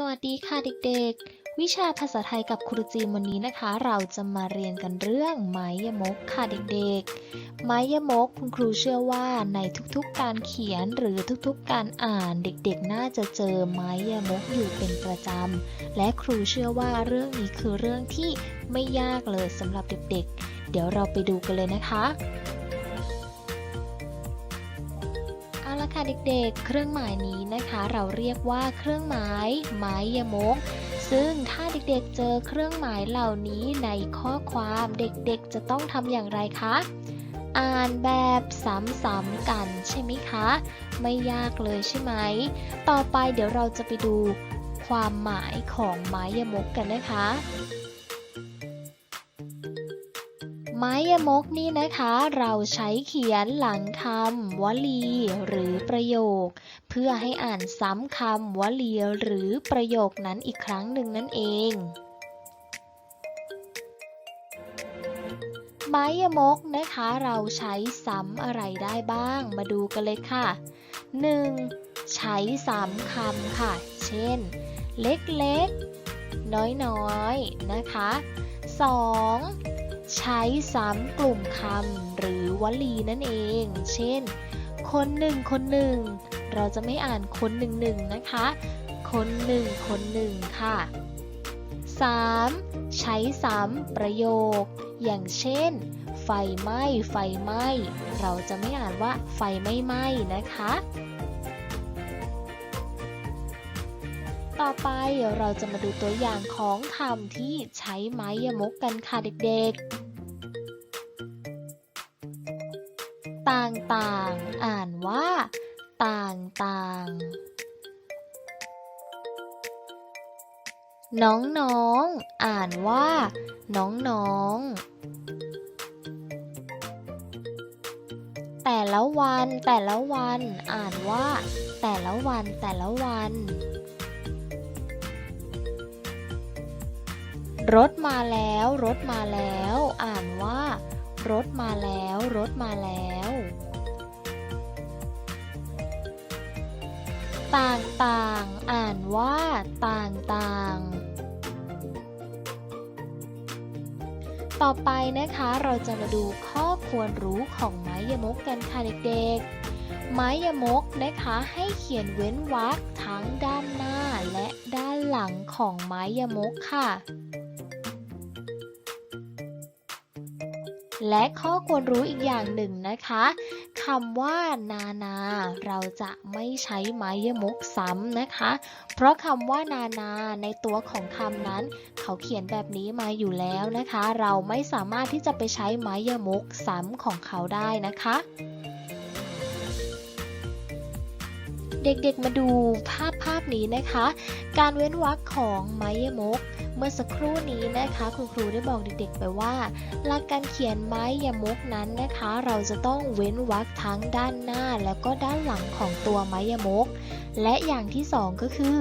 สวัสดีค่ะเด็กๆ วิชาภาษาไทยกับครูจีนวันนี้นะคะ เราจะมาเรียนกันเรื่องไม้ยมกค่ะเด็กๆ ไม้ยมกคุณครูเชื่อว่าในทุกๆการเขียนหรือทุกๆการอ่านเด็กๆ น่าจะเจอไม้ยมกอยู่เป็นประจำและครูเชื่อว่าเรื่องนี้คือเรื่องที่ไม่ยากเลยสำหรับเด็กๆ เดี๋ยวเราไปดูกันเลยนะคะ ค่ะเด็กๆ เครื่องหมายนี้นะคะ เราเรียกว่าเครื่องหมายไม้ยมก ซึ่งถ้าเด็กๆเจอเครื่องหมายเหล่านี้ในข้อความเด็กๆ จะต้องทำอย่างไรคะ อ่านแบบซ้ำๆกันใช่ไหมคะ ไม่ยากเลยใช่ไหม ต่อไปเดี๋ยวเราจะไปดูความหมายของไม้ยมกกันนะคะ ไม้ยมกนี่นะคะ เราใช้เขียนหลังคำวลี หรือประโยค เพื่อให้อ่านซ้ำคำวลีหรือประโยคนั้นอีกครั้งหนึ่งนั่นเองไม้ยมกนะคะเราใช้ซ้ำอะไรได้บ้าง มาดูกันเลยค่ะ 1. ใช้ซ้ำคำค่ะ เช่น เล็กๆ น้อยๆนะคะ 2. ใช้ซ้ำกลุ่มคำหรือวลีนั่นเอง เช่น คนหนึ่งคนหนึ่ง เราจะไม่อ่านคนหนึ่งหนึ่งนะคะ คนหนึ่งคนหนึ่งค่ะ 3. ใช้ซ้ำประโยค อย่างเช่น ไฟไหม้ไฟไหม้ เราจะไม่อ่านว่าไฟไม่ไหม้นะคะ ต่อไปเราจะมาดูตัวอย่างของคำที่ใช้ไม้ยมกกันค่ะเด็กๆ ต่างๆ อ่านว่า ต่างๆ น้องๆ อ่านว่า น้องๆ แต่ละวัน แต่ละวัน อ่านว่า แต่ละวัน แต่ละวัน รถมาแล้ว รถมาแล้ว อ่านว่า รถมาแล้ว รถมาแล้ว ต่างๆอ่านว่า ต่างๆต่อไปนะคะเราจะมาดูข้อควรรู้ของไม้ยมกกันค่ะเด็กๆ ไม้ยมกนะคะให้เขียนเว้นวรรคทั้งด้านหน้าและด้านหลังของไม้ยมกค่ะ และข้อควรรู้อีกอย่างหนึ่งนะคะคำว่านานา เราจะไม่ใช้ไม้ยมุกซ้ำนะคะ เพราะคำว่านานาในตัวของคำนั้น เขาเขียนแบบนี้มาอยู่แล้วนะคะ เราไม่สามารถที่จะไปใช้ไม้ยมุกซ้ำของเขาได้นะคะเด็กๆ มาดูภาพภาพนี้นะคะ การเว้นวรรคของไมยมก เมื่อสักครู่นี้นะคะ คุณครูได้บอกเด็กๆ ไปว่า หลักการเขียนไม้ยมกนั้นนะคะ เราจะต้องเว้นวรรคทั้งด้านหน้า แล้วก็ด้านหลังของตัวไม้ยมก และอย่างที่สองก็คือ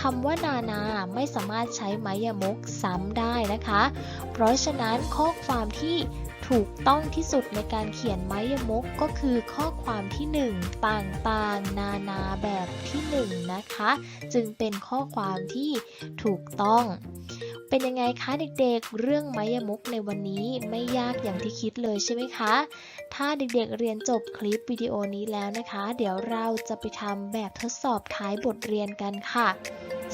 คำว่านานาไม่สามารถใช้ไม้ยมกซ้ำได้นะคะ เพราะฉะนั้นข้อความที่ถูกต้องที่สุดในการเขียนไม้ยมกก็คือข้อความที่หนึ่งต่างๆ นานาแบบที่หนึ่งนะคะ จึงเป็นข้อความที่ถูกต้อง เป็นยังไงคะเด็กๆ เรื่องไมยมุกในวันนี้ไม่ยากอย่างที่คิดเลยใช่ไหมคะ ถ้าเด็กๆเรียนจบคลิปวิดีโอนี้แล้วนะคะ เดี๋ยวเราจะไปทำแบบทดสอบท้ายบทเรียนกันค่ะ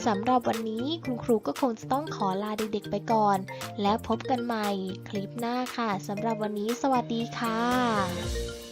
สำหรับวันนี้คุณครูก็คงจะต้องขอลาเด็กๆไปก่อน แล้วพบกันใหม่คลิปหน้าค่ะสำหรับวันนี้สวัสดีค่ะ